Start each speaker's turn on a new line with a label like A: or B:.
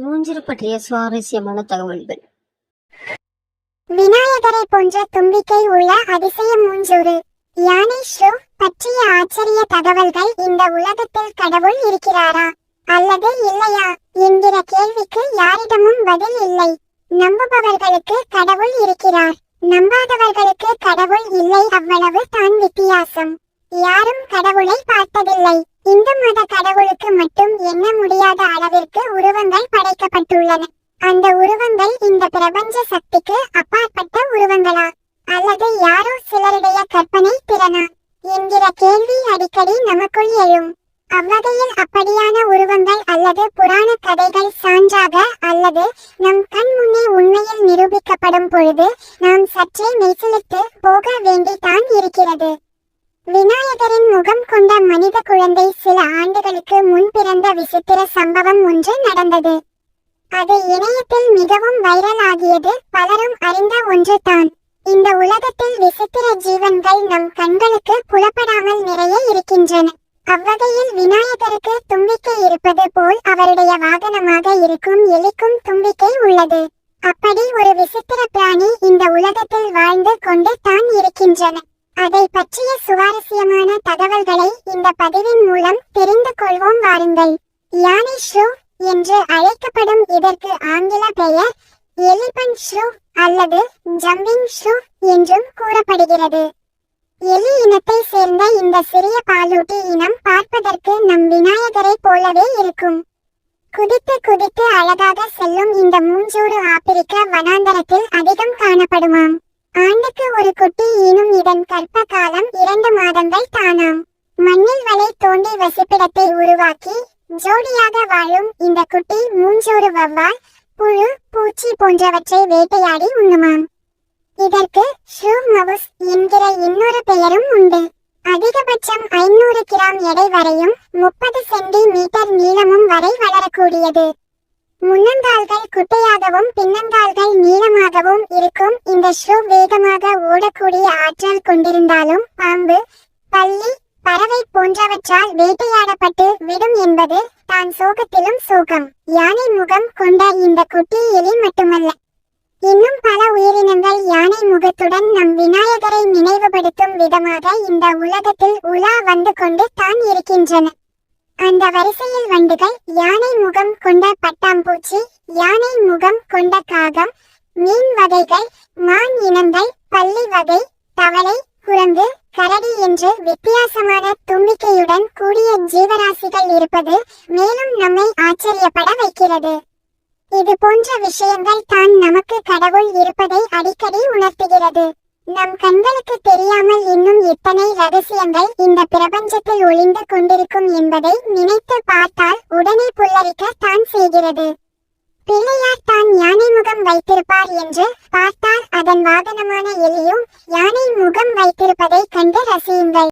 A: மூஞ்சிறு பற்றிய சுவாரஸ்யமான தகவல்கள்.
B: விநாயகரை போன்ற தும்பிக்கை உள்ள அதிசய மூஞ்சூறு யானை ஷோ பற்றிய ஆச்சரிய தகவல்கள் இந்த உலகத்தில் கடவுள் இருக்கிறாரா? அல்லது இல்லையா? என்கிற கேள்விக்கு யாரிடமும் பதில் இல்லை. நம்புபவர்களுக்கு கடவுள் இருக்கிறார். நம்பாதவர்களுக்கு கடவுள் இல்லை அவ்வளவு தான் வித்தியாசம். யாரும் கடவுளை பார்த்ததில்லை. இந்து மத கடவுளுக்கு மட்டும் எண்ண முடியாத அளவிற்கு உருவங்கள் படைக்கப்பட்டுள்ளன. அந்த உருவங்கள் இந்த பிரபஞ்ச சக்திக்கு அப்பாற்பட்ட உருவங்களா? அல்லது யாரோ சிலருடைய கற்பனை திறனா? என்கிற கேள்வி அடிக்கடி நமக்குள் எழும். அவ்வகையில் அப்படியான உருவங்கள் அல்லது புராண கதைகள் சான்றாக அல்லது நம் கண் முன்னே உண்மையில் நிரூபிக்கப்படும் பொழுது நாம் சற்றே மெய்சிலித்து போக வேண்டித்தான் இருக்கிறது. விநாயகரின் முகம் கொண்ட மனித குழந்தை சில ஆண்டுகளுக்கு முன் பிறந்த விசித்திர சம்பவம் ஒன்று நடந்தது. அது இணையத்தில் மிகவும் வைரல் ஆகியது பலரும் அறிந்த ஒன்று தான் இந்த உலகத்தில் விசித்திர ஜீவன்கள் நம் கண்களுக்கு புலப்படாமல் நிறைய இருக்கின்றன. அவ்வகையில் விநாயகருக்கு தும்பிக்கை இருப்பது போல் அவருடைய வாகனமாக இருக்கும் எலிக்கும் தும்பிக்கை உள்ளது. அப்படி ஒரு விசித்திர பிராணி இந்த உலகத்தில் வாழ்ந்து கொண்டு தான் இருக்கின்றன. அதை பற்றிய சுவாரஸ்யமான தகவல்களை இந்த பதிவின் மூலம் தெரிந்து கொள்வோம் வாருங்கள். யானை ஷோ என்று அழைக்கப்படும் இதற்கு ஆங்கில பெயர் எலிபன் ஷோ அல்லது ஜம்பிங் ஷோ என்றும் கூறப்படுகிறது. எலி இனத்தை சேர்ந்த இந்த சிறிய பாலூட்டி இனம் பார்ப்பதற்கு நம் விநாயகரை போலவே இருக்கும். குதித்து குதித்து அழகாக செல்லும் இந்த மூஞ்சூறு ஆப்பிரிக்க வனாந்தரத்தில் அதிகம் காணப்படுமாம். ஆண்டுக்கு ஒரு குட்டி ஈனும் இதன் கற்ப காலம் இரண்டு மாதங்கள் தானாம். மண்ணில் வலை தோண்டி வசிப்பிடத்தை உருவாக்கி ஜோடியாக வாழும் இந்த குட்டி மூஞ்சோறு வவ்வால் புழு பூச்சி போன்றவற்றை வேட்டையாடி உண்ணுமாம். இதற்கு ஷூ மவுஸ் என்கிற இன்னொரு பெயரும் உண்டு. அதிகபட்சம் ஐநூறு கிராம் எடை வரையும் முப்பது சென்டிமீட்டர் நீளமும் வரை வளரக்கூடியது. முன்னங்கால்கள் குட்டையாகவும் பின்னங்கால்கள் நீளமாகவும் இருக்கும். இந்த ஷூ வேகமாக ஓடக்கூடிய ஆற்றல் கொண்டிருந்தாலும் பாம்பு பள்ளி பறவை போன்றவற்றால் வேட்டையாடப்பட்டு விடும் என்பது தான் சோகத்திலும் சோகம். யானை முகம் கொண்ட இந்த குட்டி எலி மட்டுமல்ல. இன்னும் பல உயிரினங்கள் யானை முகத்துடன் நம் விநாயகரை நினைவுபடுத்தும் விதமாக இந்த உலகத்தில் உலா வந்து கொண்டு தான் இருக்கின்றன. அந்த வரிசையில் வண்டுகள் யானை முகம் கொண்ட பட்டாம்பூச்சி யானை முகம் கொண்ட காகம் மீன் வகைகள் மான் இனங்கள் பள்ளி வகை தவளை குரங்கு கரடி என்று வித்தியாசமான தும்பிக்கையுடன் கூடிய ஜீவராசிகள் இருப்பது மேலும் நம்மை ஆச்சரியப்பட வைக்கிறது. இது போன்ற விஷயங்கள் தான் நமக்கு கடவுள் இருப்பதை அடிக்கடி உணர்த்துகிறது. நம் கண்களுக்கு தெரியாமல் இன்னும் எத்தனை ரகசியங்கள் இந்த பிரபஞ்சத்தில் ஒளிந்து கொண்டிருக்கும் என்பதை நினைத்து பார்த்தால் உடனே புல்லரிக்க தான் செய்கிறது. பிள்ளையார் தான் யானை முகம் வைத்திருப்பார் என்று பார்த்தால் அதன் வாகனமான எலியும் யானை முகம் வைத்திருப்பதை கண்டு ரசியுங்கள்.